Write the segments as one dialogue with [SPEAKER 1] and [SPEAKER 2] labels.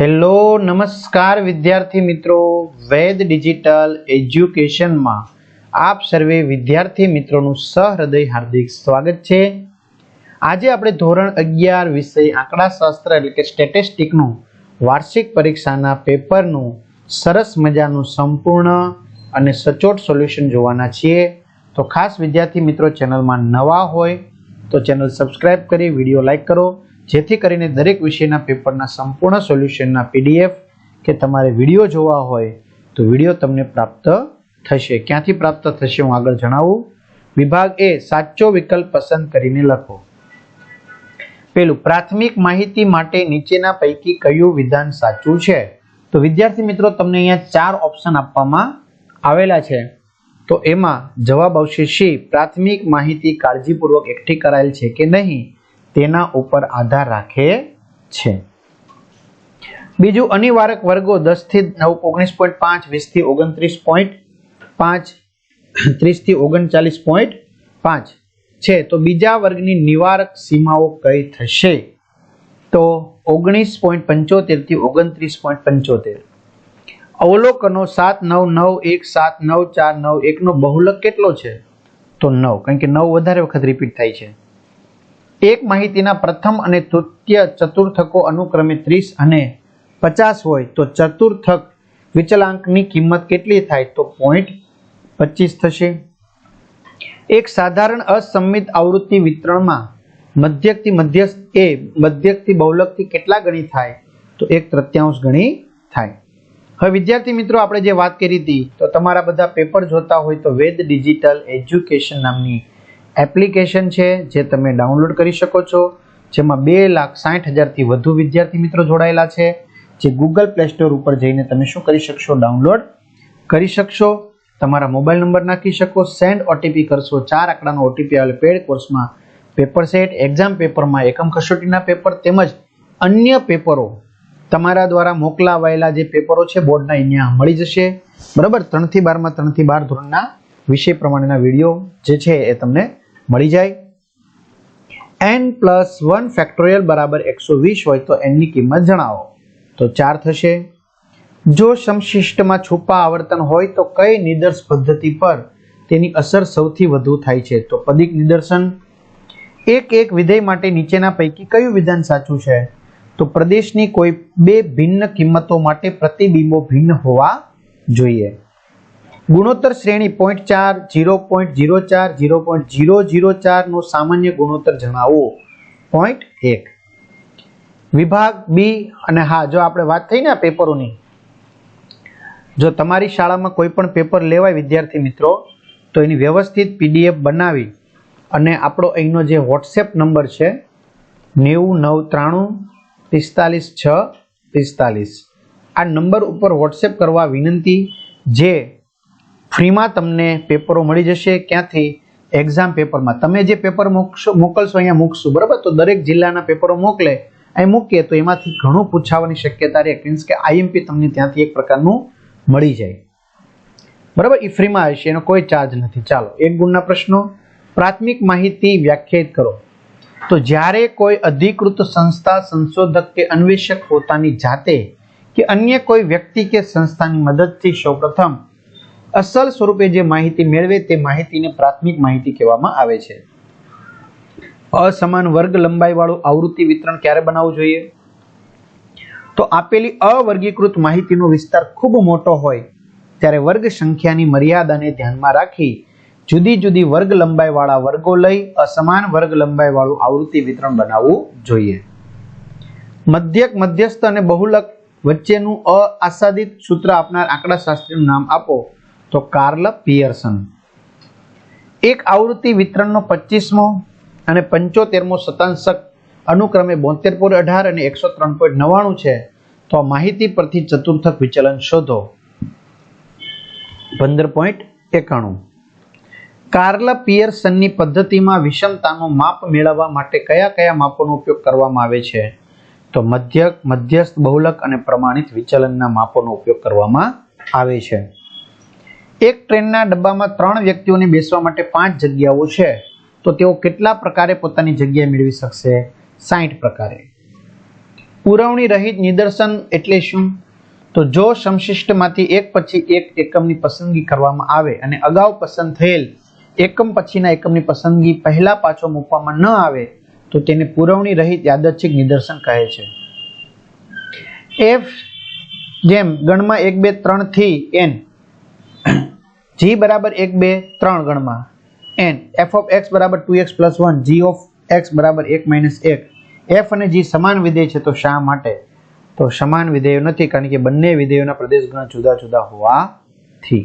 [SPEAKER 1] Hello, નમસ્કાર વિદ્યાર્થી મિત્રો. વેદ ડિજિટલ એજ્યુકેશનમાં આપ સર્વે વિદ્યાર્થી મિત્રોનું સહૃદય હાર્દિક સ્વાગત છે. આજે આપણે ધોરણ અગિયાર વિષય આંકડાશાસ્ત્ર એટલે કે સ્ટેટિસ્ટિકનું વાર્ષિક પરીક્ષાના પેપરનું સરસ મજાનું સંપૂર્ણ અને સચોટ સોલ્યુશન જોવાના છીએ. તો ખાસ વિદ્યાર્થી મિત્રો ચેનલમાં નવા હોય તો ચેનલ સબસ્ક્રાઇબ કરી, વીડિયો લાઈક કરો. જેથી કરીને દરેક વિષયના પેપરના સંપૂર્ણ સોલ્યુશનના પીડીએફ કે તમારે વીડિયો જોવા હોય તો વીડિયો તમને પ્રાપ્ત થશે. ક્યાંથી પ્રાપ્ત થશે હું આગળ જણાવું. વિભાગ એ સાચો વિકલ્પ પસંદ કરીને લખો. પેલું, પ્રાથમિક માહિતી માટે નીચેના પૈકી કયું વિધાન સાચું છે? તો વિદ્યાર્થી મિત્રો, તમને અહીંયા ચાર ઓપ્શન આપવામાં આવેલા છે. તો એમાં જવાબ આવશે સી, પ્રાથમિક માહિતી કાળજીપૂર્વક એકઠી કરાયેલ છે કે નહીં? તેના ઉપર આધાર રાખે છે. બીજું, અનિવારક વર્ગો દસથી નવ, ઓગણીસ પોઈન્ટ પાંચ વીસથી ઓગણત્રીસ પોઈન્ટ પાંચ ત્રીસથી ઓગણચાલીસ પોઈન્ટ પાંચ. છે, તો બીજા વર્ગની નિવારક સીમાઓ કઈ થશે? તો ઓગણીસ પોઈન્ટ પંચોતેરથી ઓગણત્રીસ પોઈન્ટ પંચોતેર. અવલોકનો સાત નવ નવ, એક, સાત, નવ, ચાર, નવ, એકનો બહુલક કેટલો છે? તો નવ, કારણ કે નવ વધારે વખત રિપીટ થાય છે. એક માહિતીના પ્રથમ અને તૃતીય ચતુર્થકો અનુક્રમે ત્રીસ અને પચાસ હોય તો ચતુર્થક વિચલાંકની કિંમત કેટલી થાય તો પોઈન્ટ પચીસ થશે. એક સાધારણ અસંમિત આવૃત્તિ વિતરણમાં મધ્યકથી મધ્યસ્થ એ મધ્યકથી બહુલકથી કેટલા ગણી થાય તો એક તૃત્યાંશ ગણી થાય. હવે વિદ્યાર્થી મિત્રો, આપણે જે વાત કરી હતી, તો તમારા બધા પેપર જોતા હોય તો વેદ ડિજિટલ એજ્યુકેશન નામની એપ્લિકેશન છે જે તમે ડાઉનલોડ કરી શકો છો, જેમાં બે લાખ સાઠ હજારથી વધુ વિદ્યાર્થી મિત્રો જોડાયેલા છે, જે ગૂગલ પ્લે સ્ટોર ઉપર જઈને તમે શું કરી શકશો? ડાઉનલોડ કરી શકશો. તમારા મોબાઈલ નંબર નાખી શકો. સેન્ડ ઓટીપી કરશો. ચાર આંકડાનો ઓટીપી આવેલ પેડ કોર્સમાં પેપર સેટ એક્ઝામ પેપરમાં એકમ કસોટીના પેપર તેમજ અન્ય પેપરો તમારા દ્વારા મોકલાવાયેલા જે પેપરો છે બોર્ડના અહીંયા મળી જશે. બરાબર? ત્રણથી બારમાં ત્રણથી બાર ધોરણના વિષય પ્રમાણેના વીડિયો જે છે એ તમને મળી જાય. એન પ્લસ વન ફેક્ટોરિયલ બરાબર એકસો વીસ હોય તો એનની કિંમત જણાવો. તો ચાર થશે. જો સમશિષ્ટમાં છુપા આવર્તન હોય તો કઈ નિદર્શ પદ્ધતિ પર તેની અસર સૌથી વધુ થાય છે? તો પદિક નિદર્શન. એક એક વિધેય માટે નીચેના પૈકી કયું વિધાન સાચું છે? તો પ્રદેશની કોઈ બે ભિન્ન કિંમતો માટે પ્રતિબિંબો ભિન્ન હોવા જોઈએ. ગુણોત્તર શ્રેણી પોઈન્ટ ચાર જીરો પોઈન્ટ જીરો ચાર જીરો પોઈન્ટ જીરો જીરો ચારનો સામાન્ય ગુણોત્તર જણાવો. પોઈન્ટ એક. વિભાગ બી અને હા, જો આપણે વાત થઈ ને પેપરોની જો તમારી શાળામાં કોઈ પણ પેપર લેવાય, વિદ્યાર્થી મિત્રો, તો એની વ્યવસ્થિત પીડીએફ બનાવી અને આપણો અહીંનો જે વોટ્સએપ નંબર છે, નેવું નવ ત્રાણું પિસ્તાલીસ છ પિસ્તાલીસ. આ નંબર ઉપર વોટ્સએપ કરવા વિનંતી જે ફ્રીમાં તમને પેપરો મળી જશે, ક્યાંથી? એક્ઝામ પેપરમાં. તમે જે પેપર મોકશો, મોકલશો અહીંયા મૂકશું, બરાબર? તો દરેક જિલ્લાના પેપરો મોકલે, અહીં મૂકીએ તો એમાંથી ઘણું પૂછાવાની શક્યતા રહે. મીન્સ કે આઈએમપી તમને ત્યાંથી એક પ્રકારનું મળી જાય. બરાબર? એ ફ્રીમાં આવશે એનો કોઈ ચાર્જ નથી. ચાલો, એક ગુણના પ્રશ્નો. પ્રાથમિક માહિતી વ્યાખ્યાયિત કરો. તો જ્યારે કોઈ અધિકૃત સંસ્થા, સંશોધક કે અન્વેષક પોતાની જાતે કે અન્ય કોઈ વ્યક્તિ કે સંસ્થાની મદદથી સૌપ્રથમ અસલ સ્વરૂપે જે માહિતી મેળવે તે માહિતીને પ્રાથમિક માહિતી કહેવામાં આવે છે. અસમાન વર્ગ લંબાઈવાળું આવૃત્તિ વિતરણ ક્યારે બનાવવું જોઈએ? તો આપેલી અવર્ગીકૃત માહિતીનો વિસ્તાર ખૂબ મોટો હોય, ત્યારે વર્ગ સંખ્યાની મર્યાદાને ધ્યાનમાં રાખી જુદી જુદી વર્ગ લંબાઈવાળા વર્ગો લઈ અસમાન વર્ગ લંબાઈવાળું આવૃત્તિ વિતરણ બનાવવું જોઈએ. મધ્યક, મધ્યસ્થ અને બહુલક વચ્ચેનું અઆસાદિત સૂત્ર આપનાર આંકડાશાસ્ત્રીનું નામ આપો. તો કાર્લ પિયર્સન. એક આવૃત્તિ વિતરણનો પચીસમો અને પંચોતેરમો શતાંશક, અનુક્રમે બોતેર પોઈન્ટ અઢાર અને એકસો ત્રણ પોઈન્ટ નવ્વાણું છે. તો આ માહિતી પરથી ચતુર્થક વિચલન શોધો. પંદર પોઈન્ટ એકાણું. કાર્લ પિયર્સનની પદ્ધતિમાં વિષમતાનું માપ મેળવવા માટે કયા કયા માપોનો ઉપયોગ કરવામાં આવે છે? તો મધ્યક, મધ્યસ્થ, બહુલક અને પ્રમાણિત વિચલનના માપોનો ઉપયોગ કરવામાં આવે છે. એક ટ્રેનના ડબ્બામાં ત્રણ વ્યક્તિઓને બેસવા માટે પાંચ જગ્યાઓ છે, તો તેઓ કેટલા પ્રકારે પોતાની જગ્યા મેળવી શકશે? સાઠ પ્રકારે. પુરવણી રહિત નિદર્શન એટલે શું? તો જો સમશિષ્ટમાંથી એક પછી એક એકમની પસંદગી કરવામાં આવે અને અગાઉ પસંદ થયેલ એકમ પછીના એકમની પસંદગી પહેલા પાછો મૂકવામાં ન આવે, તો તેને પુરવણી રહિત યાદચ્છિક નિદર્શન કહે છે. એફ જેમ ગણમાં એક બે ત્રણથી એન જી બરાબર એક, બે, ત્રણ ગણમાં. એન એફ ઓફ એક્સ બરાબર two X plus one G of X બરાબર એક માઇનસ એક. એફ અને જી સમાન વિધેય છે તો શા માટે? તો સમાન વિધેયો નથી, કારણ કે બંને વિધેયોના પ્રદેશ ગણ જુદા જુદા હોવાથી.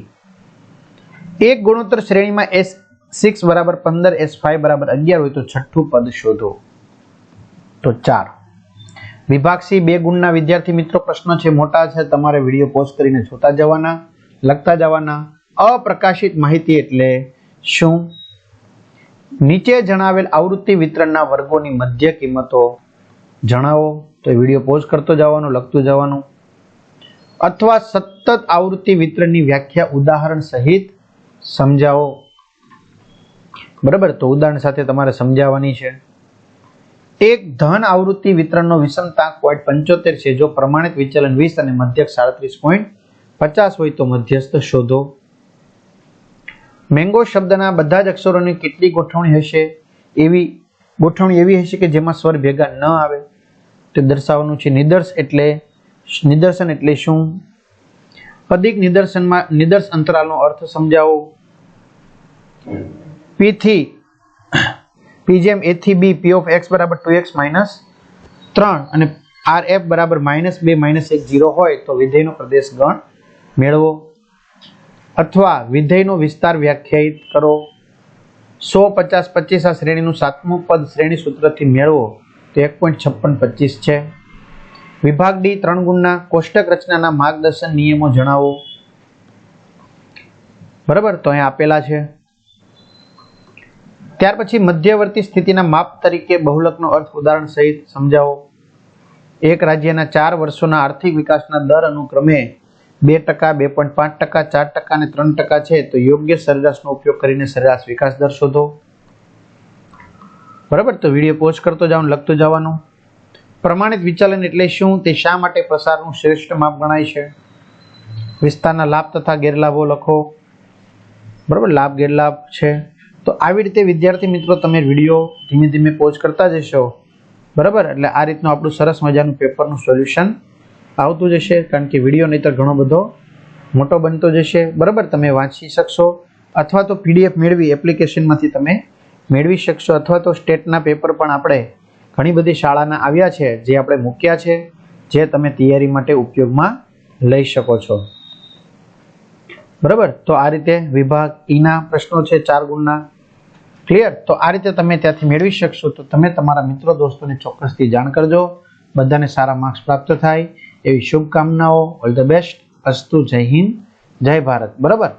[SPEAKER 1] એક ગુણોત્તર શ્રેણીમાં એસ સિક્સ બરાબર પંદર એસ ફાઈવ બરાબર અગિયાર હોય તો છઠ્ઠું પદ શોધો. તો ચાર. વિભાગ સી બે ગુણના વિદ્યાર્થી મિત્રો પ્રશ્નો છે, મોટા છે, તમારે વીડિયો પોઝ કરીને જોતા જવાના, લખતા જવાના અપ્રકાશિત માહિતી એટલે શું? નીચે જણાવેલ આવૃત્તિ વિતરણના વર્ગોની મધ્ય કિંમતો જણાવો. તો વીડિયો પોઝ કરતો જવાનું, લખતું જવાનું. અથવા સતત આવૃત્તિ વિતરણની વ્યાખ્યા ઉદાહરણ સહિત સમજાવો. બરાબર? તો ઉદાહરણ સાથે તમારે સમજાવવાની છે. એક ધન આવૃત્તિ વિતરણનો વિષમતાંક પોઈન્ટ પંચોતેર છે. જો પ્રમાણિત વિચલન વીસ અને મધ્યક સાડત્રીસ પોઈન્ટ પચાસ હોય તો મધ્યસ્થ શોધો. મેંગો શબ્દના બધા જ અક્ષરોની કેટલી ગોઠવણી હશે? એવી ગોઠવણી એવી હશે કે જેમાં સ્વર ભેગા ન આવે. તે દર્શાવવાનું છે નિદર્શ એટલે નિદર્શન એટલે શું? અધિક નિદર્શનમાં નિદર્શ અંતરાલનો અર્થ સમજાવો. પી થી પી જેમ એ થી બી પી ઓફ એક્સ બરાબર ટુ એક્સ માઇનસ ત્રણ અને આર એફ બરાબર માઇનસ બે માઇનસ એક જીરો હોય તો વિધેયનો પ્રદેશ ગણ મેળવો. અથવા વિધેયનો વિસ્તાર વ્યાખ્યાયિત કરો. સો પચાસ પચીસ આ શ્રેણીનું સાતમું પદ શ્રેણી સૂત્રથી મેળવો તો એક પોઈન્ટ છપ્પન પચીસ છે. વિભાગ ડી ત્રણ ગુણના કોષ્ટક રચનાના માર્ગદર્શન નિયમો જણાવો. બરાબર? તો અહીં આપેલા છે. ત્યાર પછી મધ્યવર્તી સ્થિતિના માપ તરીકે બહુલકનો અર્થ ઉદાહરણ સહિત સમજાવો. એક રાજ્યના ચાર વર્ષોના આર્થિક વિકાસના દર અનુક્રમે બે ટકા, બે પોઈન્ટ પાંચ ટકા, ચાર ટકા અને ત્રણ ટકા છે, તો યોગ્ય સરેરાશનો ઉપયોગ કરીને સરેરાશ વિકાસ દર શોધો. બરાબર? તો વીડિયો પોસ્ટ કરતો જવાનું લખતું જવાનું. પ્રમાણિત વિચલન એટલે શું? તે શા માટે પ્રસારનું શ્રેષ્ઠ માપ ગણાય છે? વિસ્તારના લાભ તથા ગેરલાભો લખો. બરાબર? લાભ, ગેરલાભ છે. તો આવી રીતે વિદ્યાર્થી મિત્રો તમે વીડિયો ધીમે ધીમે પોઝ કરતા જશો. બરાબર? એટલે આ રીતનું આપણું સરસ મજાનું પેપરનું સોલ્યુશન આવતું જશે, કારણ કે વીડિયો નહીતર ઘણો બધો મોટો બનતો જશે. બરાબર, તમે વાંચી શકશો, અથવા તો પીડીએફ મેળવી, એપ્લિકેશનમાંથી તમે મેળવી શકશો, અથવા તો સ્ટેટના પેપર પણ આપણે ઘણી બધી શાળાના આવ્યા છે, જે આપણે મૂક્યા છે, જે તમે તૈયારી માટે ઉપયોગમાં લઈ શકો છો. બરાબર, તો આ રીતે વિભાગ ઈના પ્રશ્નો છે, ચાર ગુણના. ક્લિયર તો આ રીતે તમે ત્યાંથી મેળવી શકશો, તો તમે તમારા મિત્રો, દોસ્તોને ચોક્કસથી જાણ કરજો. બધાને સારા માર્ક્સ પ્રાપ્ત થાય. એવી શુભકામનાઓ ઓલ ધ બેસ્ટ અસ્તુ જય હિન્દ જય ભારત. બરાબર?